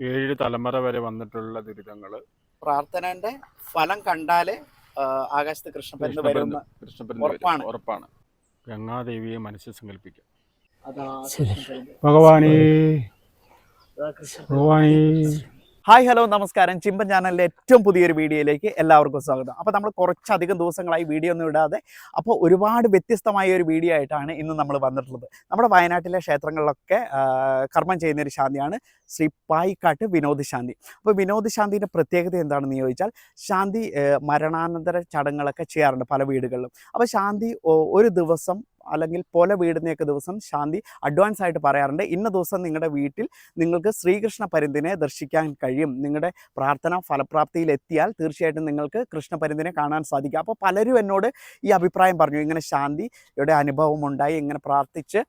ഏഴ് തലമുറ വരെ വന്നിട്ടുള്ള ദുരിതങ്ങൾ പ്രാർത്ഥനന്റെ ഫലം കണ്ടാൽ ആകാശത്ത് കൃഷ്ണപരുന്ന് വരുന്ന ഉറപ്പാണ്. ഉറപ്പാണ്. ഗംഗാദേവിയെ മനസ്സിൽ സങ്കല്പിക്കാം. ഭഗവാനേ. ഭഗവാനേ. ഹായ് ഹലോ നമസ്കാരം. ചിമ്പൻ ചാനലിലെ ഏറ്റവും പുതിയൊരു വീഡിയോയിലേക്ക് എല്ലാവർക്കും സ്വാഗതം. അപ്പോൾ നമ്മൾ കുറച്ചധികം ദിവസങ്ങളായി വീഡിയോ ഒന്നും ഇടാതെ അപ്പോൾ ഒരുപാട് വ്യത്യസ്തമായ ഒരു വീഡിയോ ആയിട്ടാണ് ഇന്ന് നമ്മൾ വന്നിട്ടുള്ളത്. നമ്മുടെ വയനാട്ടിലെ ക്ഷേത്രങ്ങളിലൊക്കെ കർമ്മം ചെയ്യുന്ന ഒരു ശാന്തിയാണ് ശ്രീ പായിക്കാട്ട് വിനോദ് ശാന്തി അപ്പോൾ വിനോദ് ശാന്തിന്റെ പ്രത്യേകത എന്താണെന്ന് ചോദിച്ചാൽ ശാന്തി മരണാനന്തര ചടങ്ങുകളൊക്കെ ചെയ്യാറുണ്ട് പല വീടുകളിലും. അപ്പോൾ ശാന്തി ഒരു ദിവസം അല്ലെങ്കിൽ പൊല വീടുന്നയൊക്കെ ദിവസം ശാന്തി അഡ്വാൻസ് ആയിട്ട് പറയാറുണ്ട്. ഇന്ന ദിവസം നിങ്ങളുടെ വീട്ടിൽ നിങ്ങൾക്ക് ശ്രീകൃഷ്ണ പരിന്തിനെ ദർശിക്കാൻ കഴിയും. നിങ്ങളുടെ പ്രാർത്ഥന ഫലപ്രാപ്തിയിൽ എത്തിയാൽ തീർച്ചയായിട്ടും നിങ്ങൾക്ക് കൃഷ്ണ പരിന്തിനെ കാണാൻ സാധിക്കും. അപ്പോൾ പലരും എന്നോട് ഈ അഭിപ്രായം പറഞ്ഞു. ഇങ്ങനെ ശാന്തിയുടെ അനുഭവം ഉണ്ടായി ഇങ്ങനെ പ്രാർത്ഥിച്ച്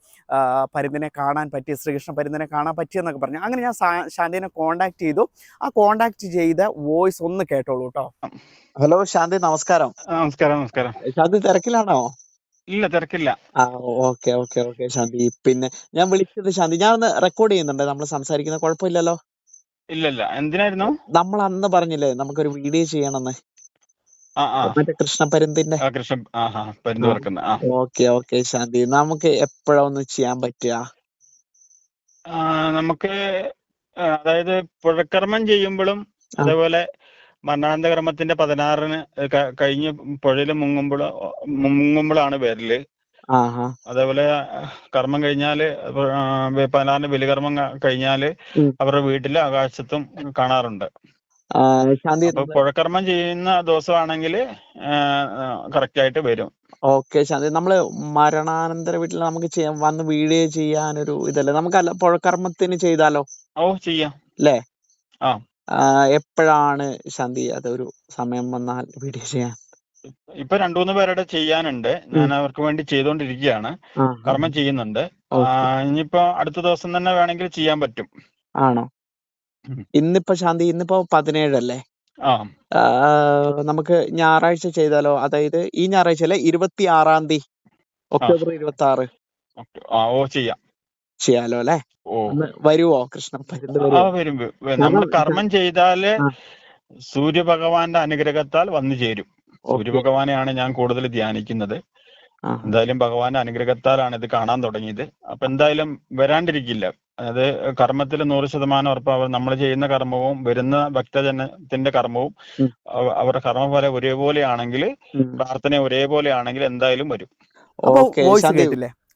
പരിന്തിനെ കാണാൻ പറ്റി ശ്രീകൃഷ്ണ പരിന്തിനെ കാണാൻ പറ്റിയെന്നൊക്കെ പറഞ്ഞു. അങ്ങനെ ഞാൻ ശാന്തിനെ കോണ്ടാക്ട് ചെയ്തു. ആ കോണ്ടാക്ട് ചെയ്ത വോയിസ് ഒന്ന് കേട്ടോളൂ കേട്ടോ ഹലോ ശാന്തി നമസ്കാരം. നമസ്കാരം നമസ്കാരം. ശാന്തി തിരക്കിലാണോ? ഇല്ല തിരക്കില്ല. ആ ഓക്കെ ഓക്കെ ഓക്കെ ശാന്തി. പിന്നെ ഞാൻ വിളിച്ചത് ശാന്തി ഞാൻ ഒന്ന് റെക്കോർഡ് ചെയ്യുന്നുണ്ട്. നമ്മൾ സംസാരിക്കുന്ന കുഴപ്പമില്ലല്ലോ? ഇല്ലല്ല. ഇല്ല എന്തിനായിരുന്നു? നമ്മൾ അന്ന് പറഞ്ഞില്ലേ നമുക്കൊരു വീഡിയോ ചെയ്യണമെന്ന്. മറ്റേ കൃഷ്ണപരുന്തിന്റെ ഓക്കെ ഓക്കെ ശാന്തി. നമുക്ക് എപ്പോഴാ ഒന്ന് ചെയ്യാൻ പറ്റുക? നമുക്ക് അതായത് പുഴക്കർമ്മം ചെയ്യുമ്പോഴും അതേപോലെ മരണാന്തകർമ്മത്തിന്റെ പതിനാറിന് കഴിഞ്ഞ് പുഴയിൽ മുങ്ങുമ്പോൾ മുങ്ങുമ്പോഴാണ് വരൽ. അതേപോലെ കർമ്മം കഴിഞ്ഞാൽ പതിനാറിന് ബലികർമ്മം കഴിഞ്ഞാൽ. അവരുടെ വീട്ടിലും ആകാശത്തും കാണാറുണ്ട്. പുഴക്കർമ്മം ചെയ്യുന്ന ദിവസമാണെങ്കിൽ കറക്റ്റ് ആയിട്ട് വരും. ഓക്കെ ശാന്തി. നമ്മൾ മരണാനന്തര വീട്ടിൽ നമുക്ക് ചെയ്യാൻ വന്ന് വീഡിയോ ചെയ്യാനൊരു ഇതല്ലേ? നമുക്കല്ല പുഴക്കർമ്മത്തിന് ചെയ്താലോ? ഓ ചെയ്യാം. അല്ലേ ആ. എപ്പോഴാണ് ശാന്തി അതൊരു സമയം വന്നാൽ വീഡിയോ ചെയ്യാൻ. ഇപ്പൊ രണ്ടു മൂന്ന് പേരുടെ ചെയ്യാനുണ്ട്. ഞാൻ അവർക്ക് വേണ്ടി ചെയ്തുകൊണ്ടിരിക്കുകയാണ് കർമ്മം ചെയ്യുന്നുണ്ട്. ഇനിയിപ്പോ അടുത്ത ദിവസം തന്നെ വേണമെങ്കിൽ ചെയ്യാൻ പറ്റും. ആണോ? ഇന്നിപ്പോ ശാന്തി ഇന്നിപ്പോ പതിനേഴല്ലേ? നമുക്ക് ഞായറാഴ്ച ചെയ്താലോ? അതായത് ഈ ഞായറാഴ്ച അല്ലെ? ഇരുപത്തി ആറാം തീയതി ഒക്ടോബർ ഇരുപത്തി ആറ് ഓ ചെയ്യാം. ചെയ്യാലോ അല്ലെ? വരുവോ കൃഷ്ണൻ വരും. നമ്മൾ കർമ്മം ചെയ്താൽ സൂര്യഭഗവാന്റെ അനുഗ്രഹത്താൽ വന്നു ചേരും. സൂര്യഭഗവാനെയാണ് ഞാൻ കൂടുതൽ ധ്യാനിക്കുന്നത്. എന്തായാലും ഭഗവാന്റെ അനുഗ്രഹത്താലാണ് ഇത് കാണാൻ തുടങ്ങിയത്. അപ്പൊ എന്തായാലും വരാണ്ടിരിക്കില്ല. അതായത് കർമ്മത്തിൽ നൂറ് ശതമാനം ഉറപ്പ്. അവർ നമ്മൾ ചെയ്യുന്ന കർമ്മവും വരുന്ന ഭക്തജനത്തിന്റെ കർമ്മവും അവരുടെ കർമ്മഫലം ഒരേപോലെയാണെങ്കിൽ പ്രാർത്ഥന ഒരേപോലെയാണെങ്കിൽ എന്തായാലും വരും.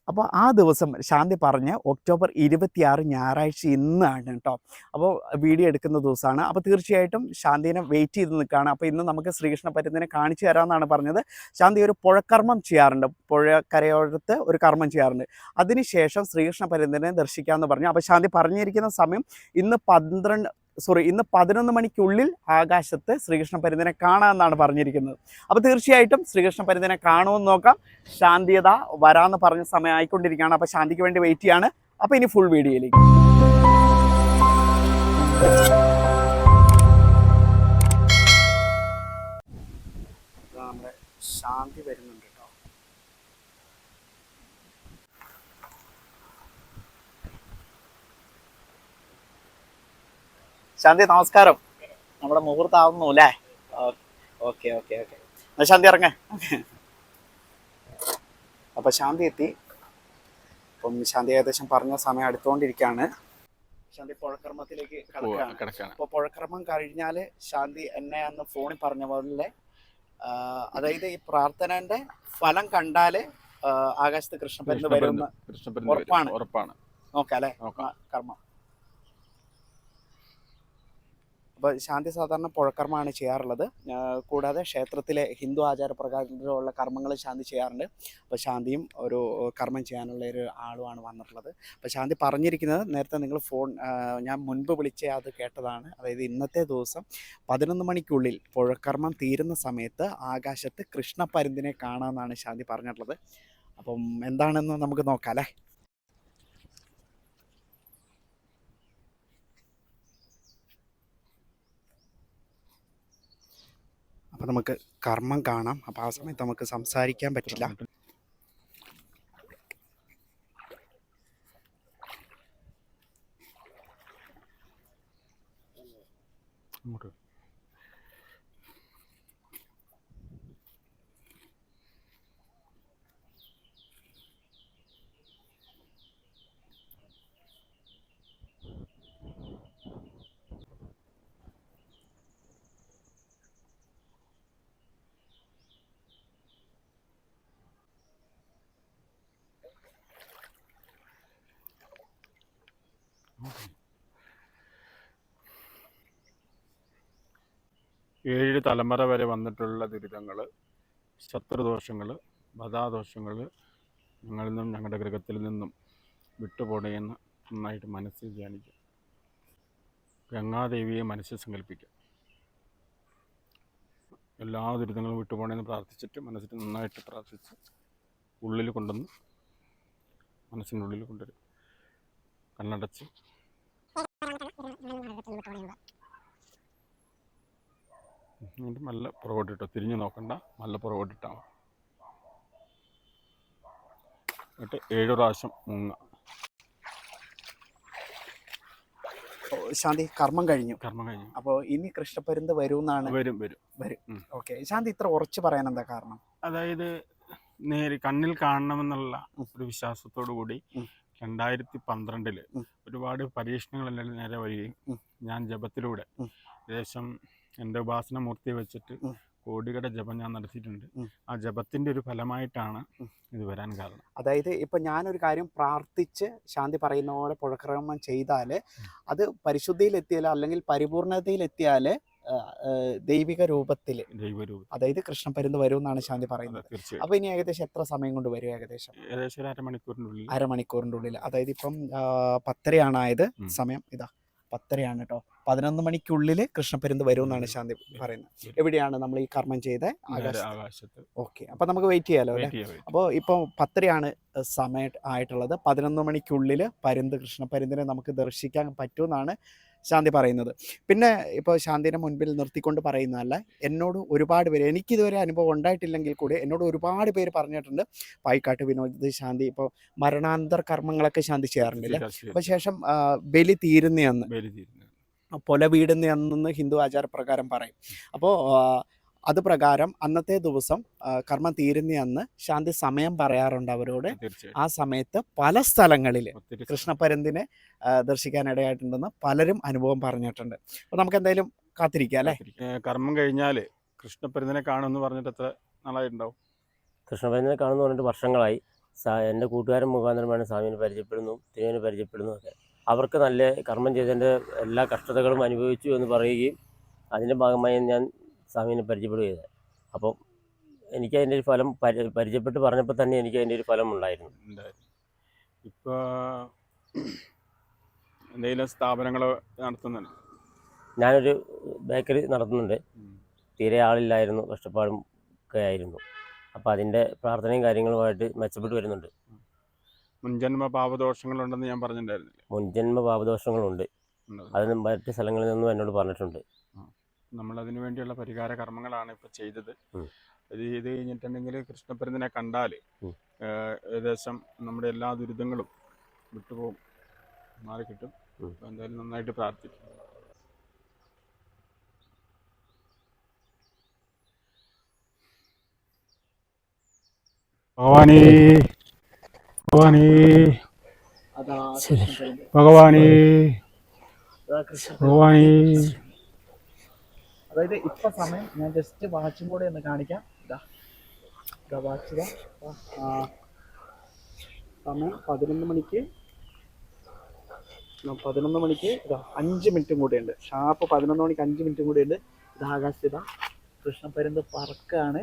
അപ്പോൾ ആ ദിവസം ശാന്തി പറഞ്ഞ് ഒക്ടോബർ ഇരുപത്തിയാറ് ഞായറാഴ്ച ഇന്നാണ് കേട്ടോ. അപ്പോൾ വീഡിയോ എടുക്കുന്ന ദിവസമാണ് അപ്പോൾ തീർച്ചയായിട്ടും ശാന്തിനെ വെയിറ്റ് ചെയ്ത് നിൽക്കുകയാണ് അപ്പോൾ ഇന്ന് നമുക്ക് ശ്രീകൃഷ്ണ പരുന്തിനെ കാണിച്ചു തരാമെന്നാണ് പറഞ്ഞത്. ശാന്തി ഒരു പുഴക്കർമ്മം ചെയ്യാറുണ്ട്. പുഴക്കരയോടത്ത് ഒരു കർമ്മം ചെയ്യാറുണ്ട്. അതിനുശേഷം ശ്രീകൃഷ്ണ പരുന്തിനെ ദർശിക്കാമെന്ന് പറഞ്ഞു. അപ്പോൾ ശാന്തി പറഞ്ഞിരിക്കുന്ന സമയം ഇന്ന് പന്ത്രണ്ട് സോറി ഇന്ന് പതിനൊന്ന് മണിക്കുള്ളിൽ ആകാശത്ത് ശ്രീകൃഷ്ണ പരുന്തിനെ കാണാമെന്നാണ് പറഞ്ഞിരിക്കുന്നത്. അപ്പോൾ തീർച്ചയായിട്ടും ശ്രീകൃഷ്ണ പരുന്തിനെ കാണുമെന്ന് നോക്കാം. ശാന്തിയത വരാമെന്ന് പറഞ്ഞ സമയം ആയിക്കൊണ്ടിരിക്കുകയാണ്. അപ്പോൾ ശാന്തിക്ക് വേണ്ടി വെയിറ്റ് ചെയ്യാണ്. അപ്പോൾ ഇനി ഫുൾ വീഡിയോയിലേക്ക് ശാന്തി വരുന്നുണ്ട് ശാന്തി നമസ്കാരം. നമ്മുടെ മുഹൂർത്താവുന്നു അല്ലേ? Okay okay okay. എന്നാ ശാന്തി ഇറങ്ങ. അപ്പൊ ശാന്തി എത്തി. അപ്പം ശാന്തി ഏകദേശം പറഞ്ഞ സമയം അടുത്തുകൊണ്ടിരിക്കുകയാണ്. ശാന്തി പുഴക്കർമ്മത്തിലേക്ക് കടക്കുകയാണ്. അപ്പോൾ പുഴക്കർമ്മം കഴിഞ്ഞാൽ ശാന്തി എന്നെ അന്ന് ഫോണിൽ പറഞ്ഞ പോലെ അതായത് ഈ പ്രാർത്ഥനന്റെ ഫലം കണ്ടാൽ ആകാശത്ത് കൃഷ്ണപരുന്ന് വരുന്ന ഉറപ്പാണ്. ഉറപ്പാണ്. നോക്കാം അല്ലേ. കർമ്മം. അപ്പോൾ ശാന്തി സാധാരണ പുഴക്കർമ്മമാണ് ചെയ്യാറുള്ളത്. കൂടാതെ ക്ഷേത്രത്തിലെ ഹിന്ദു ആചാരപ്രകാരമുള്ള കർമ്മങ്ങൾ ശാന്തി ചെയ്യാറുണ്ട്. അപ്പോൾ ശാന്തിയും ഒരു കർമ്മം ചെയ്യാനുള്ള ഒരു ആളുമാണ് വന്നിട്ടുള്ളത്. അപ്പോൾ ശാന്തി പറഞ്ഞിരിക്കുന്നത് നേരത്തെ നിങ്ങൾ ഫോൺ ഞാൻ മുൻപ് വിളിച്ച അത് കേട്ടതാണ്. അതായത് ഇന്നത്തെ ദിവസം പതിനൊന്ന് മണിക്കുള്ളിൽ പുഴക്കർമ്മം തീരുന്ന സമയത്ത് ആകാശത്ത് കൃഷ്ണപരുന്തിനെ കാണാമെന്നാണ് ശാന്തി പറഞ്ഞിട്ടുള്ളത്. അപ്പം എന്താണെന്ന് നമുക്ക് നോക്കാം അല്ലേ? അപ്പൊ നമുക്ക് കർമ്മം കാണാം. അപ്പോൾ ആ സമയത്ത് നമുക്ക് സംസാരിക്കാൻ പറ്റില്ല. അങ്ങോട്ട്. ഏഴ് തലമുറ വരെ വന്നിട്ടുള്ള ദുരിതങ്ങൾ ശത്രുദോഷങ്ങൾ ബധാദോഷങ്ങൾ ഞങ്ങളിൽ നിന്നും ഞങ്ങളുടെ ഗൃഹത്തിൽ നിന്നും വിട്ടുപോടേന്ന് നന്നായിട്ട് മനസ്സിൽ ധ്യാനിക്കുക. ഗംഗാദേവിയെ മനസ്സിൽ സങ്കല്പിക്കുക. എല്ലാ ദുരിതങ്ങളും വിട്ടുപോകണമെന്ന് പ്രാർത്ഥിച്ചിട്ട് മനസ്സിൽ നന്നായിട്ട് പ്രാർത്ഥിച്ച് ഉള്ളിൽ കൊണ്ടുവന്ന് മനസ്സിനുള്ളിൽ കൊണ്ടുവരും കണ്ണടച്ച് എന്നിട്ട് നല്ല പുറകോട്ടിട്ടോ തിരിഞ്ഞു നോക്കണ്ട നല്ല പുറകോട്ടിട്ടാ. എന്നിട്ട് ഏഴ് പ്രാവശ്യം മുങ്ങ ശാന്തി കർമ്മം കഴിഞ്ഞു കർമ്മം കഴിഞ്ഞു അപ്പോൾ ഇനി കൃഷ്ണപ്പരുന്ത് വരുമെന്നാണ് വരും വരും വരും ഓക്കെ ശാന്തി ഇത്ര ഉറച്ചു പറയാൻ എന്താ കാരണം അതായത് നേരി കണ്ണിൽ കാണണമെന്നുള്ള. ഒരു വിശ്വാസത്തോടു കൂടി. രണ്ടായിരത്തി പന്ത്രണ്ടിൽ ഒരുപാട് പരീക്ഷണങ്ങളെല്ലാം നേരെ വരികയും. ഞാൻ ജപത്തിലൂടെ. ഏകദേശം എന്റെ ഉപാസന മൂർത്തി വെച്ചിട്ട്. കോടികളുടെ ജപം ഞാൻ നടത്തിയിട്ടുണ്ട്. ആ ജപത്തിന്റെ ഒരു ഫലമായിട്ടാണ് ഇത് വരാൻ കാരണം. അതായത് ഇപ്പൊ ഞാനൊരു കാര്യം പ്രാർത്ഥിച്ച് ശാന്തി പറയുന്ന പോലെ പുഴക്രമം ചെയ്താൽ അത് പരിശുദ്ധിയിലെത്തിയാൽ അല്ലെങ്കിൽ പരിപൂർണതയിലെത്തിയാൽ ദൈവിക രൂപത്തിൽ. ദൈവരൂപം അതായത് കൃഷ്ണപ്പരുന്ത് വരും എന്നാണ് ശാന്തി പറയുന്നത്. അപ്പൊ ഇനി ഏകദേശം എത്ര സമയം കൊണ്ട് വരും ഏകദേശം? ഏകദേശം ഒരു അരമണിക്കൂറിനുള്ളിൽ. അരമണിക്കൂറിന്റെ ഉള്ളിൽ അതായത് ഇപ്പം പത്തരയാണ് ആയത് സമയം. ഇതാ. പത്തരയാണ് കേട്ടോ പതിനൊന്ന് മണിക്കുള്ളിൽ കൃഷ്ണപെരുന്ത് വരും എന്നാണ് ശാന്തി പറയുന്നത്. എവിടെയാണ് നമ്മൾ ഈ കർമ്മം ചെയ്ത് ആകാശത്ത്? ഓക്കെ. അപ്പൊ നമുക്ക് വെയിറ്റ് ചെയ്യാലോ അല്ലെ? ഇപ്പൊ അപ്പോൾ ഇപ്പോൾ പത്തരയാണ് സമയം ആയിട്ടുള്ളത്. പതിനൊന്ന് മണിക്കുള്ളിൽ പരുന്ത് കൃഷ്ണപരുന്തിനെ നമുക്ക് ദർശിക്കാൻ പറ്റുമെന്നാണ് ശാന്തി പറയുന്നത്. പിന്നെ ഇപ്പോൾ ശാന്തിനെ മുൻപിൽ നിർത്തിക്കൊണ്ട് പറയുന്നതല്ല എന്നോട് ഒരുപാട് പേര് എനിക്കിതുവരെ അനുഭവം ഉണ്ടായിട്ടില്ലെങ്കിൽ കൂടി എന്നോട് ഒരുപാട് പേര് പറഞ്ഞിട്ടുണ്ട്. പായിക്കാട്ട് വിനോദ് ശാന്തി ഇപ്പോൾ മരണാന്തർ കർമ്മങ്ങളൊക്കെ ശാന്തി ചെയ്യാറുണ്ടല്ലേ? അപ്പോൾ ശേഷം ബലി തീരുന്നയെന്ന്. ബലി പൊല പൊല വീടുന്നയെന്ന് ഹിന്ദു ആചാരപ്രകാരം പറയും. അപ്പോൾ അത് പ്രകാരം അന്നത്തെ ദിവസം കർമ്മം തീരുന്ന അന്ന് ശാന്തി സമയം പറയാറുണ്ട് അവരോട്. ആ സമയത്ത് പല സ്ഥലങ്ങളിൽ കൃഷ്ണപരന്തിനെ ദർശിക്കാനിടയായിട്ടുണ്ടെന്ന് പലരും അനുഭവം പറഞ്ഞിട്ടുണ്ട്. അപ്പോൾ നമുക്ക് എന്തായാലും കാത്തിരിക്കാം. അല്ലേ കർമ്മം കഴിഞ്ഞാൽ കൃഷ്ണപരന്തിനെ കാണുമെന്ന് പറഞ്ഞിട്ട് എത്ര നാളായിട്ടുണ്ടാവും? കൃഷ്ണപരന്തിനെ കാണുമെന്ന് പറഞ്ഞിട്ട് വർഷങ്ങളായി. എന്റെ എന്റെ കൂട്ടുകാരൻ മുഖാന്തരമാണ് സ്വാമിനെ പരിചയപ്പെടുന്നു തിരുവനെ പരിചയപ്പെടുന്നു ഒക്കെ. അവർക്ക് നല്ല കർമ്മം ചെയ്തതിന്റെ എല്ലാ കഷ്ടതകളും അനുഭവിച്ചു എന്ന് പറയുകയും അതിന്റെ ഭാഗമായി ഞാൻ സ്വാമിനെ പരിചയപ്പെടുകയത് അപ്പം എനിക്ക് അതിന്റെ ഒരു ഫലം പരി പരിചയപ്പെട്ട് പറഞ്ഞപ്പോൾ തന്നെ എനിക്ക് അതിന്റെ ഒരു ഫലം ഉണ്ടായിരുന്നു. ഇപ്പോൾ എന്തെങ്കിലും സ്ഥാപനങ്ങൾ നടത്തുന്നുണ്ട്? ഞാനൊരു ബേക്കറി നടത്തുന്നുണ്ട്. തീരെ ആളില്ലായിരുന്നു കഷ്ടപ്പാടും ഒക്കെ ആയിരുന്നു. അപ്പോൾ അതിന്റെ പ്രാർത്ഥനയും കാര്യങ്ങളുമായിട്ട് മെച്ചപ്പെട്ട് വരുന്നുണ്ട്. മുൻജന്മ പാപദോഷങ്ങളുണ്ടെന്ന് ഞാൻ പറഞ്ഞിട്ടുണ്ടായിരുന്നു മുൻജന്മ പാപദോഷങ്ങളുണ്ട്. അത് മറ്റ് സ്ഥലങ്ങളിൽ നിന്നും എന്നോട് പറഞ്ഞിട്ടുണ്ട്. നമ്മളതിനു വേണ്ടിയുള്ള പരിഹാര കർമ്മങ്ങളാണ് ഇപ്പൊ ചെയ്തത്. അത് ഇത് ചെയ്ത് കഴിഞ്ഞിട്ടുണ്ടെങ്കിൽ കൃഷ്ണപെരുന്നിനെ കണ്ടാൽ ഏകദേശം നമ്മുടെ എല്ലാ ദുരിതങ്ങളും വിട്ടുപോകും. മാറി കിട്ടും. എന്തായാലും നന്നായിട്ട് പ്രാർത്ഥിക്കും. ഭഗവാനേ ഭഗവാനേ. അതാ ഭഗവാനി. ഭഗവാനി. അതായത് ഇപ്പൊ സമയം ഞാൻ ജസ്റ്റ് വാച്ചും കൂടെ ഒന്ന് കാണിക്കാം. ഇതാ വാച്ച് സമയം പതിനൊന്ന് മണിക്ക്. പതിനൊന്ന് മണിക്ക്. ഇതാ അഞ്ച് മിനിറ്റും കൂടെ ഉണ്ട്. ഷാർപ്പ് പതിനൊന്ന് മണിക്ക് അഞ്ച് മിനിറ്റും കൂടെ ഉണ്ട്. ഇത് ആകാശത്ത് ഇതാ കൃഷ്ണപ്പരുന്ത് പറക്കാണ്.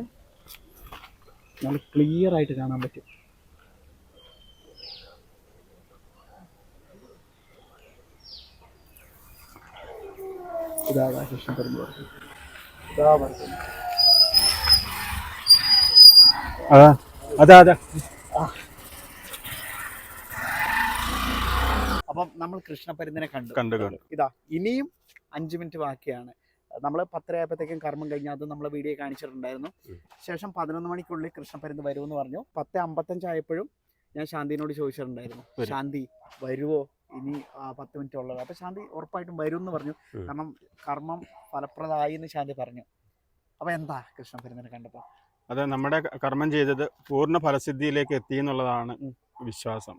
നല്ല ക്ലിയർ ആയിട്ട് കാണാൻ പറ്റും. ഇതാ അതാ അതാ അതാ. അപ്പം നമ്മൾ കൃഷ്ണപരുന്തിനെ കണ്ടു. കണ്ടു കണ്ടു. ഇതാ ഇനിയും അഞ്ചു മിനിറ്റ് ബാക്കിയാണ്. നമ്മൾ പത്തരയായപ്പോഴത്തേക്കും കർമ്മം കഴിഞ്ഞാൽ അത് നമ്മൾ വീഡിയോ കാണിച്ചിട്ടുണ്ടായിരുന്നു. ശേഷം പതിനൊന്ന് മണിക്കുള്ളിൽ കൃഷ്ണപരുന്ത് വരുമെന്ന് പറഞ്ഞു. പത്ത് അമ്പത്തഞ്ചായപ്പോഴും ഞാൻ ശാന്തിനോട് ചോദിച്ചിട്ടുണ്ടായിരുന്നു. ശാന്തി വരുവോ? ഇനി പത്ത് മിനിറ്റ് ഉള്ളത്. അപ്പൊ ശാന്തി ഉറപ്പായിട്ടും വരും എന്ന് പറഞ്ഞു കാരണം കർമ്മം ഫലപ്രദമായി എന്ന് ശാന്തി പറഞ്ഞു. അപ്പൊ എന്താ കൃഷ്ണ പെരുന്നിനെ കണ്ടപ്പോ? അത് നമ്മുടെ കർമ്മം ചെയ്തത് പൂർണ ഫലസിദ്ധിയിലേക്ക് എത്തി എന്നുള്ളതാണ് വിശ്വാസം.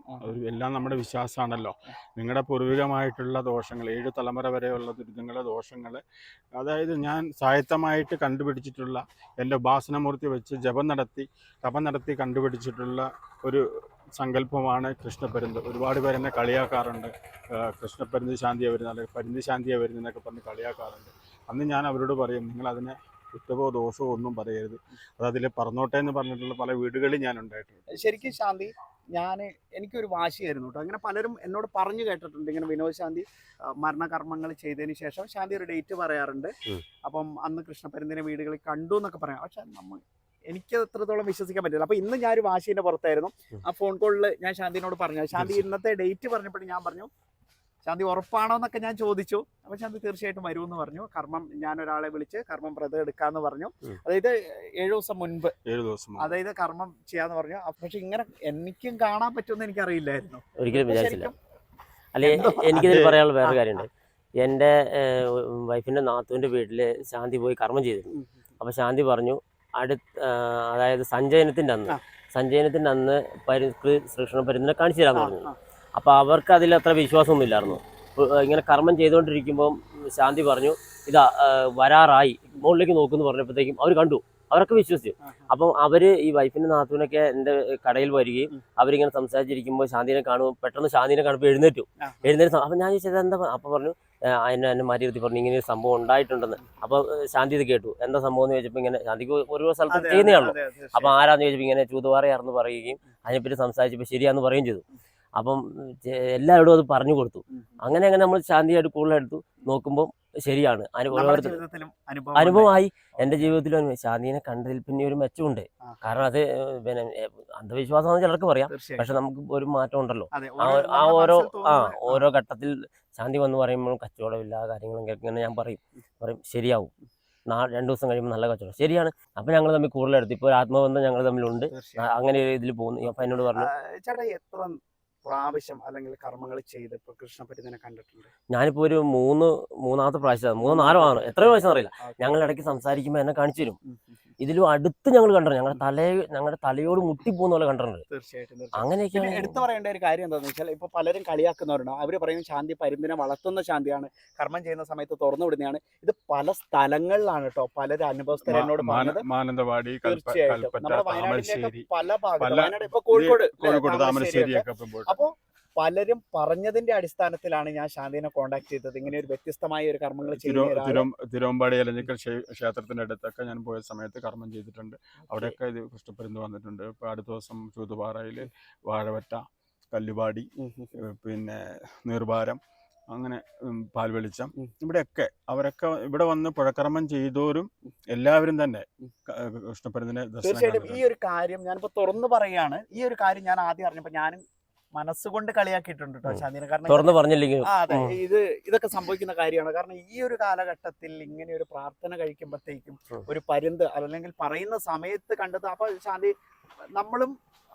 എല്ലാം നമ്മുടെ വിശ്വാസമാണല്ലോ. നിങ്ങളുടെ പൂർവികമായിട്ടുള്ള ദോഷങ്ങൾ ഏഴ് തലമുറ വരെയുള്ള ദുരിതങ്ങളെ ദോഷങ്ങൾ അതായത് ഞാൻ സായത്തമായിട്ട് കണ്ടുപിടിച്ചിട്ടുള്ള എന്റെ ഉപാസനമൂർത്തി വെച്ച് ജപം നടത്തി തപം നടത്തി കണ്ടുപിടിച്ചിട്ടുള്ള ഒരു സങ്കല്പമാണ് കൃഷ്ണപരുന്ത്. ഒരുപാട് പേര് എന്നെ കളിയാക്കാറുണ്ട്. കൃഷ്ണപരുന്ത് ശാന്തിയെ വരുന്നത് അല്ലെങ്കിൽ പരുന്ത് ശാന്തിയെ വരുന്നതെന്നൊക്കെ പറഞ്ഞ് കളിയാക്കാറുണ്ട്. അന്ന് ഞാൻ അവരോട് പറയും നിങ്ങൾ അതിനെ കുറ്റമോ ദോഷമോ ഒന്നും പറയരുത്. അത് അതിൽ പറഞ്ഞോട്ടെ എന്ന് പറഞ്ഞിട്ടുള്ള പല വീടുകളിൽ ഞാൻ ഉണ്ടായിട്ടുണ്ട്. ശരിക്കും ശാന്തി ഞാൻ എനിക്കൊരു വാശിയായിരുന്നു കേട്ടോ. അങ്ങനെ പലരും എന്നോട് പറഞ്ഞു കേട്ടിട്ടുണ്ട്. ഇങ്ങനെ വിനോദ് ശാന്തി മരണകർമ്മങ്ങൾ ചെയ്തതിന് ശേഷം ശാന്തി ഒരു ഡേറ്റ് പറയാറുണ്ട്. അപ്പം അന്ന് കൃഷ്ണപരന്തിനെ വീടുകളിൽ കണ്ടു എന്നൊക്കെ പറയാം. പക്ഷെ നമ്മൾ എനിക്ക് എത്രത്തോളം വിശ്വസിക്കാൻ പറ്റില്ല. അപ്പൊ ഇന്ന് ഞാൻ ഒരു വാശീന്റെ പുറത്തായിരുന്നു. ആ ഫോൺ കോളിൽ ഞാൻ ശാന്തിനോട് പറഞ്ഞു. ശാന്തി ഇന്നത്തെ ഡേറ്റ് പറഞ്ഞപ്പോൾ ഞാൻ പറഞ്ഞു ശാന്തി ഉറപ്പാണോ എന്നൊക്കെ ഞാൻ ചോദിച്ചു. അപ്പൊ ശാന്തി തീർച്ചയായിട്ടും എന്ന് പറഞ്ഞു. കർമ്മം ഞാൻ ഒരാളെ വിളിച്ച് കർമ്മം വ്രതം എടുക്കാന്ന് പറഞ്ഞു. അതായത് ഏഴു ദിവസം മുൻപ്. ഏഴു ദിവസം. അതായത് കർമ്മം ചെയ്യാന്ന് പറഞ്ഞു. പക്ഷെ ഇങ്ങനെ എനിക്കും കാണാൻ പറ്റുമെന്ന് എനിക്ക് അറിയില്ലായിരുന്നു ഒരിക്കലും വിചാരിച്ചില്ല. അല്ലെ എനിക്ക് എനിക്കിതിൽ പറയാനുള്ള വേറെ കാര്യമുണ്ട്. എന്റെ വൈഫിന്റെ നാത്തുവിന്റെ വീട്ടിൽ ശാന്തി പോയി കർമ്മം ചെയ്തിരുന്നു. അപ്പൊ അപ്പോൾ ശാന്തി പറഞ്ഞു അടുത്ത അതായത് സഞ്ചയനത്തിന്റെ അന്ന്. സഞ്ചയനത്തിന്റെ അന്ന് പരി ശ്രീകൃഷ്ണ പരുന്നിനെ കാണിച്ചു തരാൻ പറഞ്ഞു. അപ്പോൾ അവർക്ക് അതിൽ അത്ര വിശ്വാസമൊന്നും ഇല്ലായിരുന്നു. ഇങ്ങനെ കർമ്മം ചെയ്തുകൊണ്ടിരിക്കുമ്പോൾ ശാന്തി പറഞ്ഞു ഇതാ വരാറായി. മുകളിലേക്ക് നോക്കുമെന്ന് പറഞ്ഞപ്പോഴത്തേക്കും അവർ കണ്ടു. അവരൊക്കെ വിശ്വസിച്ചു. അപ്പം അവർ ഈ വൈഫിന്റെ നാത്തൂനൊക്കെ എന്റെ കടയിൽ വരികയും. അവരിങ്ങനെ സംസാരിച്ചിരിക്കുമ്പോൾ ശാന്തിനെ കാണുമ്പോൾ പെട്ടെന്ന് ശാന്തിനെ കാണുമ്പോൾ എഴുന്നേറ്റു. എഴുന്നേറ്റ് അപ്പം ഞാൻ ചോദിച്ചത് എന്താ? അപ്പൊ പറഞ്ഞു "ഏഹ്, എന്നെ എന്നെ മാറ്റി പറഞ്ഞു. ഇങ്ങനെ ഒരു സംഭവം ഉണ്ടായിട്ടുണ്ടെന്ന്. അപ്പൊ ശാന്തി ഇത് കേട്ടു. എന്താ സംഭവം എന്ന് ചോദിച്ചപ്പോൾ ഇങ്ങനെ ശാന്തിക്ക് ഓരോ സ്ഥലത്ത് ചെയ്യുന്നതാണല്ലോ അതെ, അതെ, അപ്പൊ ആരാന്ന് ചോദിച്ചപ്പോൾ ഇങ്ങനെ ചൂതുപാറയാണെന്ന് പറയുകയും അതിനെപ്പറ്റി സംസാരിച്ചപ്പോൾ ശരിയാന്ന് പറയുകയും ചെയ്തു. അപ്പം എല്ലാവരോടും അത് പറഞ്ഞു കൊടുത്തു. അങ്ങനെ അങ്ങനെ നമ്മൾ ശാന്തിയായിട്ട് കൂടുതലെടുത്തു നോക്കുമ്പോൾ ശരിയാണ്. അനുഭവമായി എന്റെ ജീവിതത്തിലും. ശാന്തിനെ കണ്ടതിൽ പിന്നെ ഒരു മെച്ചമുണ്ട് കാരണം അത് പിന്നെ അന്ധവിശ്വാസം ചിലർക്ക് പറയാം. പക്ഷെ നമുക്ക് ഒരു മാറ്റം ഉണ്ടല്ലോ. ആ ഓരോ- ആ ഓരോ ഘട്ടത്തിൽ ശാന്തി വന്ന് പറയുമ്പോൾ കച്ചവടമില്ല കാര്യങ്ങളും ഇങ്ങനെ ഞാൻ പറയും. പറയും ശരിയാവും. രണ്ടു ദിവസം കഴിയുമ്പോൾ നല്ല കച്ചവടം. ശരിയാണ്. അപ്പൊ ഞങ്ങൾ തമ്മിൽ കൂടുതലെടുത്ത് ഇപ്പോൾ ഒരു ആത്മബന്ധം ഞങ്ങൾ തമ്മിലുണ്ട്. അങ്ങനെ ഒരു ഇതിൽ പോകുന്നു. അപ്പൊ എന്നോട് പറഞ്ഞു. ചേട്ടാ എത്ര പ്രാവശ്യം അല്ലെങ്കിൽ കർമ്മങ്ങൾ ചെയ്ത് ഇപ്പൊ കൃഷ്ണനെ പറ്റി തന്നെ കണ്ടിട്ടുണ്ട് ഞാനിപ്പോ ഒരു മൂന്ന് മൂന്നാമത്തെ പ്രാവശ്യം മൂന്നോ നാലോ ആണ് എത്ര പ്രാവശ്യം അറിയില്ല. ഞങ്ങൾ ഇടയ്ക്ക് സംസാരിക്കുമ്പോൾ എന്നെ കാണിച്ചു തരും. ഇതിലും അടുത്ത് ഞങ്ങൾ കണ്ടിട്ടുണ്ട്. ഞങ്ങളുടെ തലയെ ഞങ്ങളുടെ തലയോട് മുട്ടിപ്പോകുന്ന പോലെ കണ്ടിട്ടുണ്ട്. തീർച്ചയായിട്ടും അങ്ങനെയൊക്കെയാണ് എടുത്തു പറയേണ്ട ഒരു കാര്യം എന്താണെന്ന് വെച്ചാൽ ഇപ്പൊ പലരും കളിയാക്കുന്നവരുണ്ട്. അവർ പറയും ശാന്തി പരിമ്പിനെ വളർത്തുന്ന ശാന്തിയാണ്. കർമ്മം ചെയ്യുന്ന സമയത്ത് തുറന്നു വിടുന്നതാണ് ഇത് പല സ്ഥലങ്ങളിലാണ് കേട്ടോ. പലരും അനുഭവസ്ഥരോട് മാനന്തവാടി തീർച്ചയായിട്ടും. നമ്മുടെ വയനാട്ടിലേക്ക് പല ഭാഗം പല- വയനാട് ഇപ്പൊ കോഴിക്കോട് കോഴിക്കോട് താമരശ്ശേരി അപ്പോ പലരും പറഞ്ഞതിന്റെ അടിസ്ഥാനത്തിലാണ് ഞാൻ ശാന്തിനെ കോണ്ടാക്ട് ചെയ്തത്. ഇങ്ങനെ ഒരു വ്യത്യസ്തമായ ഒരു കർമ്മങ്ങൾ തിരുവമ്പാടി അല്ലെങ്കിൽ ക്ഷേത്രത്തിന്റെ അടുത്തൊക്കെ ഞാൻ പോയ സമയത്ത് കർമ്മം ചെയ്തിട്ടുണ്ട്. അവിടെയൊക്കെ ഇത് കൃഷ്ണപ്പരുന്ന് വന്നിട്ടുണ്ട്. ഇപ്പൊ അടുത്ത ദിവസം ചൂതുപാറയിൽ വാഴവറ്റ കല്ലുപാടി പിന്നെ നീർവാരം അങ്ങനെ പാൽ വെളിച്ചം. ഇവിടെയൊക്കെ അവരൊക്കെ ഇവിടെ വന്ന് പുഴക്കർമ്മം ചെയ്തോരും എല്ലാവരും തന്നെ. ദർശനം തീർച്ചയായിട്ടും ഈ ഒരു കാര്യം ഞാനിപ്പോ തുറന്നു പറയാണ്. ഈ ഒരു കാര്യം ഞാൻ ആദ്യം അറിഞ്ഞപ്പോ ഞാനും മനസ്സുകൊണ്ട് കളിയാക്കിയിട്ടുണ്ട് കേട്ടോ. ശാന്തിനെ കാരണം തുറന്ന് ആ അതെ. ഇത് ഇതൊക്കെ സംഭവിക്കുന്ന കാര്യമാണ് കാരണം ഈ ഒരു കാലഘട്ടത്തിൽ ഇങ്ങനെ ഒരു പ്രാർത്ഥന കഴിക്കുമ്പോഴത്തേക്കും ഒരു പരുന്ത് അല്ലെങ്കിൽ പറയുന്ന സമയത്ത് കണ്ടത് അപ്പൊ ശാന്തി നമ്മളും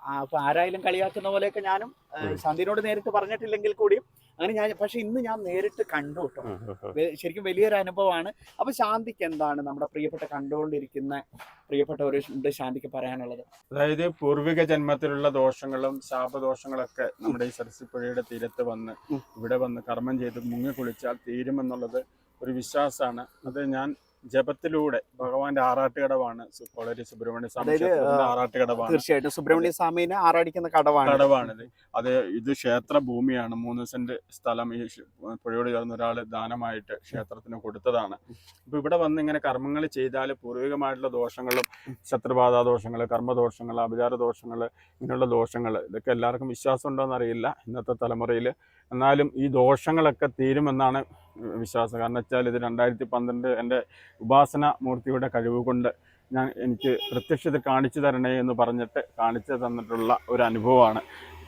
ആ, ഇപ്പൊ ആരായാലും കളിയാക്കുന്ന പോലെയൊക്കെ ഞാനും ശാന്തിനോട് നേരിട്ട് പറഞ്ഞിട്ടില്ലെങ്കിൽ കൂടിയും അങ്ങനെ ഞാൻ പക്ഷെ ഇന്ന് ഞാൻ നേരിട്ട് കണ്ടു കേട്ടോ. ശരിക്കും വലിയൊരു അനുഭവമാണ്. അപ്പൊ ശാന്തിക്ക് എന്താണ് നമ്മുടെ പ്രിയപ്പെട്ട കണ്ടുകൊണ്ടിരിക്കുന്ന പ്രിയപ്പെട്ട പ്രിയപ്പെട്ടവരോട് ശാന്തിക്ക് പറയാനുള്ളത്? അതായത് പൂർവിക ജന്മത്തിലുള്ള ദോഷങ്ങളും ശാപദോഷങ്ങളൊക്കെ നമ്മുടെ ഈ സരസിപ്പുഴയുടെ തീരത്ത് വന്ന് ഇവിടെ വന്ന് കർമ്മം ചെയ്ത് മുങ്ങി കുളിച്ചാൽ തീരുമെന്നുള്ളത് ഒരു വിശ്വാസമാണ്. അത് ഞാൻ ജപത്തിലൂടെ ഭഗവാന്റെ ആറാട്ടുകടവാണ് കടവാണ് കോളേരി സുബ്രഹ്മണ്യ സ്വാമി ആറാട്ട് കടവാണ്. ആറാട്ടുകടവാണ് തീർച്ചയായിട്ടും സുബ്രഹ്മണ്യ സ്വാമിനെ ആറാടിക്കുന്ന കടവാണ്. കടവാണിത്. അത് ഇത് ക്ഷേത്ര ഭൂമിയാണ്. മൂന്ന് സെന്റ് സ്ഥലം ഈ പുഴയോട് ചേർന്ന ഒരാൾ ദാനമായിട്ട് ക്ഷേത്രത്തിന് കൊടുത്തതാണ്. ഇപ്പൊ ഇവിടെ വന്ന് ഇങ്ങനെ കർമ്മങ്ങൾ ചെയ്താൽ പൂർവികമായിട്ടുള്ള ദോഷങ്ങളും ശത്രുബാധ ദോഷങ്ങൾ കർമ്മദോഷങ്ങൾ അപചാര ദോഷങ്ങൾ ഇങ്ങനെയുള്ള ദോഷങ്ങൾ ഇതൊക്കെ എല്ലാവർക്കും വിശ്വാസം ഉണ്ടോ എന്നറിയില്ല ഇന്നത്തെ തലമുറയിൽ എന്നാലും ഈ ദോഷങ്ങളൊക്കെ തീരുമെന്നാണ് വിശ്വാസം. കാരണം വെച്ചാൽ ഇത് രണ്ടായിരത്തി പന്ത്രണ്ട് എന്റെ ഉപാസന മൂർത്തിയുടെ കഴിവ് കൊണ്ട് ഞാൻ എനിക്ക് പ്രത്യക്ഷത കാണിച്ചു തരണേ എന്ന് പറഞ്ഞിട്ട് കാണിച്ചു തന്നിട്ടുള്ള ഒരു അനുഭവമാണ്.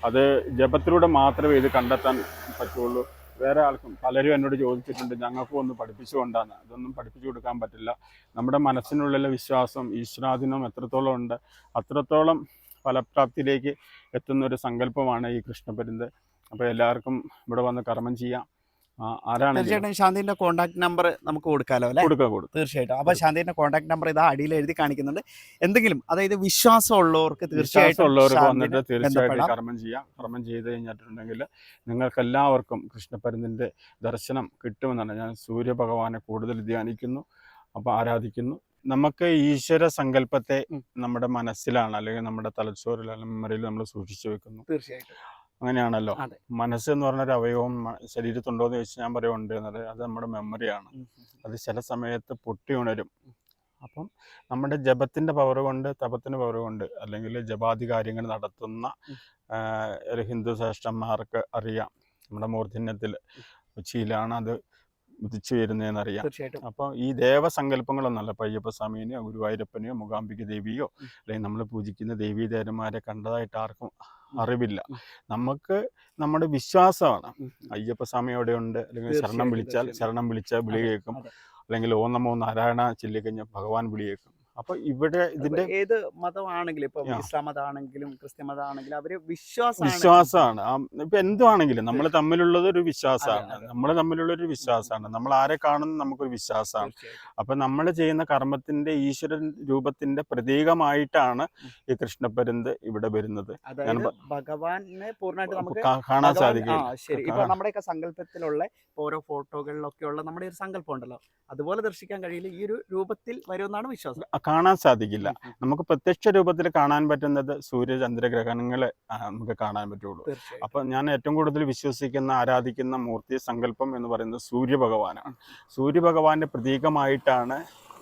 അത് ജപത്തിലൂടെ മാത്രമേ ഇത് കണ്ടെത്താൻ പറ്റുള്ളൂ. വേറെ ആൾക്കും പലരും എന്നോട് ചോദിച്ചിട്ടുണ്ട് ഞങ്ങൾക്കും ഒന്ന് പഠിപ്പിച്ചു കൊണ്ടാന്ന്. അതൊന്നും പഠിപ്പിച്ചു കൊടുക്കാൻ പറ്റില്ല. നമ്മുടെ മനസ്സിനുള്ളിലെ വിശ്വാസം ഈശ്വരാധീനം എത്രത്തോളം ഉണ്ട് അത്രത്തോളം ഫലപ്രാപ്തിയിലേക്ക് എത്തുന്ന ഒരു സങ്കല്പമാണ് ഈ കൃഷ്ണപരുന്ത്. അപ്പോൾ എല്ലാവർക്കും ഇവിടെ വന്ന് കർമ്മം ചെയ്യാം. തീർച്ചയായിട്ടും ശാന്തിന്റെ കോൺടാക്ട് നമ്പർ നമുക്ക് കൊടുക്കാലോ അല്ലെ? തീർച്ചയായിട്ടും. അപ്പൊ ശാന്തിന്റെ കോൺടാക്ട് നമ്പർ ഇതാ അടിയിൽ എഴുതി കാണിക്കുന്നുണ്ട്. എന്തെങ്കിലും അതായത് വിശ്വാസമുള്ളവർക്ക് തീർച്ചയായിട്ടും ഉള്ളവർക്ക് വന്നിട്ട് തീർച്ചയായിട്ടും കർമ്മം ചെയ്യാം. കർമ്മം ചെയ്ത് കഴിഞ്ഞിട്ടുണ്ടെങ്കിൽ നിങ്ങൾക്ക് എല്ലാവർക്കും കൃഷ്ണപരന്തിന്റെ ദർശനം കിട്ടുമെന്നാണ് ഞാൻ സൂര്യഭഗവാനെ കൂടുതൽ ധ്യാനിക്കുന്നു അപ്പോൾ ആരാധിക്കുന്നു. നമുക്ക് ഈശ്വര സങ്കല്പത്തെ നമ്മുടെ മനസ്സിലാണ് അല്ലെങ്കിൽ നമ്മുടെ തലച്ചോറിൽ അല്ലെങ്കിൽ മെമ്മറിയിൽ നമ്മൾ സൂക്ഷിച്ചു വെക്കുന്നു. തീർച്ചയായിട്ടും. അങ്ങനെയാണല്ലോ. മനസ്സ് എന്ന് പറഞ്ഞൊരു അവയവം ശരീരത്തുണ്ടോ എന്ന് ചോദിച്ചാൽ ഞാൻ പറയുന്നുണ്ട് എന്നത് അത് നമ്മുടെ മെമ്മറിയാണ്. അത് ചില സമയത്ത് പൊട്ടി ഉണരും. അപ്പം നമ്മുടെ ജപത്തിന്റെ പവർ കൊണ്ട് തപത്തിന്റെ പവർ കൊണ്ട് അല്ലെങ്കിൽ ജപാതി കാര്യങ്ങൾ നടത്തുന്ന ഒരു ഹിന്ദു ശ്രേഷ്ഠന്മാർക്ക് അറിയാം. നമ്മുടെ മൂർധന്യത്തിൽ ഉച്ചിയിലാണ് അത് ഉദിച്ചു വരുന്നതെന്ന് അറിയാം തീർച്ചയായിട്ടും. അപ്പോൾ ഈ ദേവസങ്കല്പങ്ങളൊന്നല്ല ഇപ്പം അയ്യപ്പസ്വാമിനെയോ ഗുരുവായൂരപ്പനെയോ മൂകാംബിക ദേവിയോ. അല്ലെങ്കിൽ നമ്മൾ പൂജിക്കുന്ന ദേവീദേവന്മാരെ കണ്ടതായിട്ട് ആർക്കും അറിവില്ല. നമുക്ക് നമ്മുടെ വിശ്വാസമാണ്. അയ്യപ്പ അയ്യപ്പസ്വാമി അവിടെ ഉണ്ട് അല്ലെങ്കിൽ ശരണം വിളിച്ചാൽ ശരണം വിളിച്ചാൽ വിളി കേൾക്കും അല്ലെങ്കിൽ ഓം നമോ നാരായണ ചൊല്ലിക്കഴിഞ്ഞാൽ ഭഗവാൻ വിളി കേൾക്കും അപ്പോൾ ഇവിടെ ഇതിന്റെ ഏത് മതമാണെങ്കിലും ഇപ്പൊ ഇസ്ലാം മതമാണെങ്കിലും ക്രിസ്ത്യൻ മതമാണെങ്കിലും അവർ വിശ്വാസം വിശ്വാസമാണ്. ഇപ്പൊ എന്തുവാണെങ്കിലും നമ്മൾ തമ്മിലുള്ളത് ഒരു വിശ്വാസമാണ്. നമ്മൾ തമ്മിലുള്ള ഒരു വിശ്വാസമാണ്. നമ്മൾ ആരെ കാണുന്നു നമുക്കൊരു വിശ്വാസമാണ്. അപ്പൊ നമ്മൾ ചെയ്യുന്ന കർമ്മത്തിന്റെ ഈശ്വരൻ രൂപത്തിന്റെ പ്രതീകമായിട്ടാണ് ഈ കൃഷ്ണപരന്ത് ഇവിടെ വരുന്നത്. ഭഗവാനെ പൂർണമായിട്ട് നമുക്ക് കാണാൻ സാധിക്കും ശരി. ഇപ്പൊ നമ്മുടെയൊക്കെ സങ്കല്പത്തിലുള്ള ഓരോ ഫോട്ടോകളിലൊക്കെ ഉള്ള നമ്മുടെ ഒരു സങ്കല്പം ഉണ്ടല്ലോ അതുപോലെ ദർശിക്കാൻ കഴിയില്ല. ഈ ഒരു രൂപത്തിൽ വരുമെന്നാണ് വിശ്വാസം. കാണാൻ സാധിക്കില്ല. നമുക്ക് പ്രത്യക്ഷ രൂപത്തിൽ കാണാൻ പറ്റുന്നത് സൂര്യ ചന്ദ്രഗ്രഹണങ്ങളെ നമുക്ക് കാണാൻ പറ്റുള്ളൂ. അപ്പം ഞാൻ ഏറ്റവും കൂടുതൽ വിശ്വസിക്കുന്ന ആരാധിക്കുന്ന മൂർത്തി സങ്കല്പം എന്ന് പറയുന്നത് സൂര്യഭഗവാനാണ്. സൂര്യഭഗവാന്റെ പ്രതീകമായിട്ടാണ്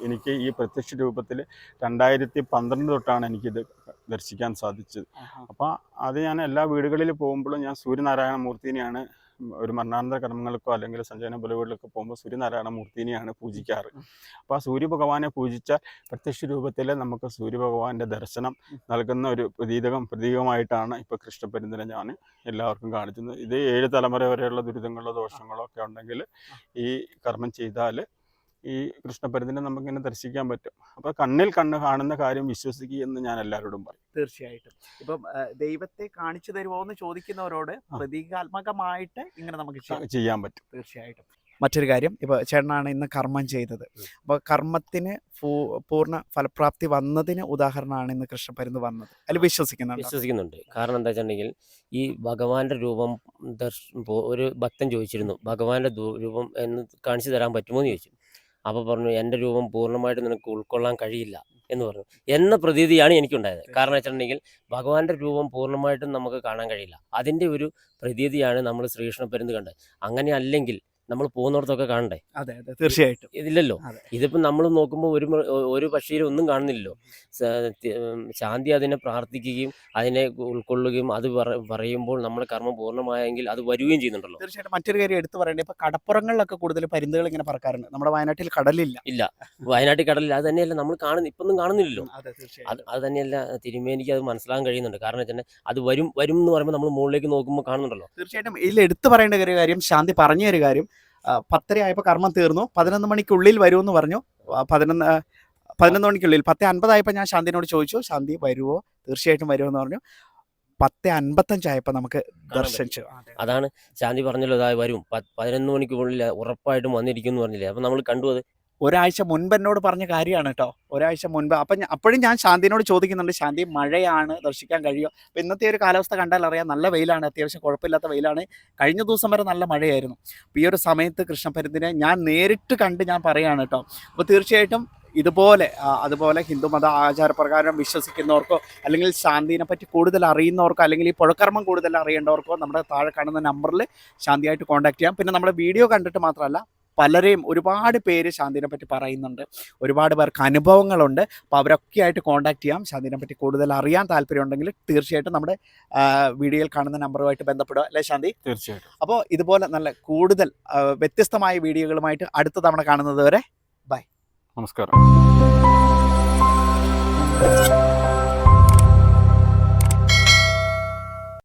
എനിക്ക് ഈ പ്രത്യക്ഷ രൂപത്തിൽ രണ്ടായിരത്തി പന്ത്രണ്ട് തൊട്ടാണ് എനിക്കിത് ദർശിക്കാൻ സാധിച്ചത്. അപ്പം അത് ഞാൻ എല്ലാ വീടുകളിൽ പോകുമ്പോഴും ഞാൻ സൂര്യനാരായണ മൂർത്തിനെയാണ് ഒരു മരണാനന്തര കർമ്മങ്ങൾക്കോ അല്ലെങ്കിൽ സഞ്ജയന ബലവുകളിലൊക്കെ പോകുമ്പോൾ സൂര്യനാരായണ മൂർത്തിനെയാണ് പൂജിക്കാറ്. അപ്പോൾ ആ സൂര്യഭഗവാനെ പൂജിച്ചാൽ പ്രത്യക്ഷ രൂപത്തിൽ നമുക്ക് സൂര്യഭഗവാന്റെ ദർശനം നൽകുന്ന ഒരു പ്രതീതകം പ്രതീകമായിട്ടാണ് ഇപ്പോൾ കൃഷ്ണപരിന്തിനെ ഞാൻ എല്ലാവർക്കും കാണിക്കുന്നത് ഇത് ഏഴ് തലമുറ വരെയുള്ള ദുരിതങ്ങളോ ദോഷങ്ങളോ ഒക്കെ ഉണ്ടെങ്കിൽ ഈ കർമ്മം ചെയ്താൽ ഈ കൃഷ്ണപരിന്തിനെ നമുക്കിങ്ങനെ ദർശിക്കാൻ പറ്റും. അപ്പോൾ കണ്ണിൽ കണ്ണ് കാണുന്ന കാര്യം വിശ്വസിക്കുക എന്ന് ഞാൻ എല്ലാവരോടും പറയും. തീർച്ചയായിട്ടും. ഇപ്പം ദൈവത്തെ കാണിച്ചു തരുമോ എന്ന് ചോദിക്കുന്നവരോട്. പ്രതീകാത്മകമായിട്ട് ഇങ്ങനെ നമുക്ക് ചെയ്യാൻ പറ്റും. തീർച്ചയായിട്ടും. മറ്റൊരു കാര്യം ഇപ്പോൾ ചേട്ടനാണ് ഇന്ന് കർമ്മം ചെയ്തത്. അപ്പോൾ കർമ്മത്തിന് പൂർണ ഫലപ്രാപ്തി വന്നതിന് ഉദാഹരണമാണ് ഇന്ന് കൃഷ്ണപരുന്ന് വന്നത്. അതിൽ വിശ്വസിക്കുന്നുണ്ട്? വിശ്വസിക്കുന്നുണ്ട്. കാരണം എന്താ വെച്ചിട്ടുണ്ടെങ്കിൽ ഈ ഭഗവാന്റെ രൂപം ദർശ ഒരു ഭക്തൻ ചോദിച്ചിരുന്നു ഭഗവാന്റെ രൂപം എന്ന് കാണിച്ചു തരാൻ പറ്റുമോ? എന്ന് ചോദിച്ചു. അപ്പോൾ പറഞ്ഞു എന്റെ രൂപം പൂർണമായിട്ട് നിനക്ക് ഉൾക്കൊള്ളാൻ കഴിയില്ല എന്ന് പറഞ്ഞു. എന്ന പ്രതീതിയാണ് എനിക്കുണ്ടായത്. കാരണം വെച്ചിട്ടുണ്ടെങ്കിൽ ഭഗവാന്റെ രൂപം പൂർണമായിട്ടും നമുക്ക് കാണാൻ കഴിയില്ല. അതിന്റെ ഒരു പ്രതീതിയാണ് നമ്മൾ ശ്രീകൃഷ്ണ പരുന്ന് കണ്ടത്. അങ്ങനെ അല്ലെങ്കിൽ നമ്മൾ പോകുന്നിടത്തൊക്കെ കാണണ്ടേ? അതെ അതെ തീർച്ചയായിട്ടും. ഇതില്ലല്ലോ ഇതിപ്പോ നമ്മൾ നോക്കുമ്പോൾ ഒരു ഒരു പക്ഷിയിൽ ഒന്നും കാണുന്നില്ലല്ലോ. ശാന്തി അതിനെ പ്രാർത്ഥിക്കുകയും അതിനെ ഉൾക്കൊള്ളുകയും അത് പറ- പറയുമ്പോൾ നമ്മുടെ കർമ്മം പൂർണമായെങ്കിൽ അത് വരികയും ചെയ്യുന്നുണ്ടല്ലോ. തീർച്ചയായിട്ടും മറ്റൊരു കാര്യം എടുത്തു പറയേണ്ടത് ഇപ്പൊ കടപ്പുറങ്ങളിലൊക്കെ കൂടുതൽ പരിന്തുകൾ ഇങ്ങനെ പറക്കാറുണ്ട്. നമ്മുടെ വയനാട്ടിൽ കടലില്ല. ഇല്ല. വയനാട്ടിൽ കടലില്ല. അത് തന്നെയല്ല നമ്മൾ കാണുന്ന ഇപ്പൊന്നും കാണുന്നില്ലല്ലോ. അതെ അത് അത് തന്നെയല്ല തിരുമേനിക്ക് അത് മനസ്സിലാക്കാൻ കഴിയുന്നുണ്ട്. കാരണം വെച്ചാൽ അത് വരും വരും എന്ന് പറയുമ്പോൾ നമ്മൾ മുകളിലേക്ക് നോക്കുമ്പോൾ കാണുന്നുണ്ടല്ലോ. തീർച്ചയായിട്ടും ഇതിൽ എടുത്തു പറയേണ്ട ഒരു കാര്യം ശാന്തി പറഞ്ഞ ഒരു കാര്യം ആ, പത്തര ആയപ്പോൾ കർമ്മം തീർന്നു. പതിനൊന്ന് മണിക്കുള്ളിൽ വരുമെന്ന് പറഞ്ഞു. പതിനൊന്ന് പതിനൊന്ന് മണിക്കുള്ളിൽ പത്ത് അൻപതായപ്പോൾ ഞാൻ ശാന്തിനോട് ചോദിച്ചു ശാന്തി വരുമോ തീർച്ചയായിട്ടും വരുമെന്ന് പറഞ്ഞു. പത്ത് അൻപത്തഞ്ചായപ്പോൾ നമുക്ക് ദർശിച്ചു അതെ. അതാണ് ശാന്തി പറഞ്ഞല്ലോ ഇതായി വരും. പതിനൊന്ന് മണിക്കുള്ളിൽ ഉറപ്പായിട്ടും വന്നിരിക്കും എന്ന് പറഞ്ഞില്ലേ? അപ്പം നമ്മൾ കണ്ടു അത് ഒരാഴ്ച മുൻപ് എന്നോട് പറഞ്ഞ കാര്യമാണ് കേട്ടോ. ഒരാഴ്ച മുൻപ്. അപ്പം അപ്പോഴും ഞാൻ ശാന്തിനോട് ചോദിക്കുന്നുണ്ട് ശാന്തി മഴയാണ് ദർശിക്കാൻ കഴിയുമോ? അപ്പം ഇന്നത്തെ ഒരു കാലാവസ്ഥ കണ്ടാൽ അറിയാം നല്ല വെയിലാണ് അത്യാവശ്യം കുഴപ്പമില്ലാത്ത വെയിലാണ്. കഴിഞ്ഞ ദിവസം വരെ നല്ല മഴയായിരുന്നു. അപ്പോൾ ഈ ഒരു സമയത്ത് കൃഷ്ണപരത്തിനെ ഞാൻ നേരിട്ട് കണ്ട് ഞാൻ പറയുകയാണ് കേട്ടോ. അപ്പോൾ തീർച്ചയായിട്ടും ഇതുപോലെ അതുപോലെ ഹിന്ദുമത ആചാരപ്രകാരം വിശ്വസിക്കുന്നവർക്കോ അല്ലെങ്കിൽ ശാന്തിനെ പറ്റി കൂടുതൽ അറിയുന്നവർക്കോ അല്ലെങ്കിൽ ഈ പുഴക്കർമ്മം കൂടുതൽ അറിയേണ്ടവർക്കോ നമ്മുടെ താഴെ കാണുന്ന നമ്പറിൽ ശാന്തിയായിട്ട് കോൺടാക്ട് ചെയ്യാം. പിന്നെ നമ്മുടെ വീഡിയോ കണ്ടിട്ട് മാത്രമല്ല പലരെയും ഒരുപാട് പേര് ശാന്തിനെ പറ്റി പറയുന്നുണ്ട്. ഒരുപാട് പേർക്ക് അനുഭവങ്ങളുണ്ട്. അപ്പോൾ അവരൊക്കെ ആയിട്ട് കോൺടാക്ട് ചെയ്യാം. ശാന്തിനെ പറ്റി കൂടുതൽ അറിയാൻ താല്പര്യമുണ്ടെങ്കിൽ തീർച്ചയായിട്ടും നമ്മുടെ വീഡിയോയിൽ കാണുന്ന നമ്പറുമായിട്ട് ബന്ധപ്പെടുക. അല്ലേ ശാന്തി? തീർച്ചയായിട്ടും. അപ്പോൾ ഇതുപോലെ നല്ല കൂടുതൽ വ്യത്യസ്തമായ വീഡിയോകളുമായിട്ട് അടുത്ത തവണ കാണുന്നത് വരെ ബൈ. നമസ്കാരം.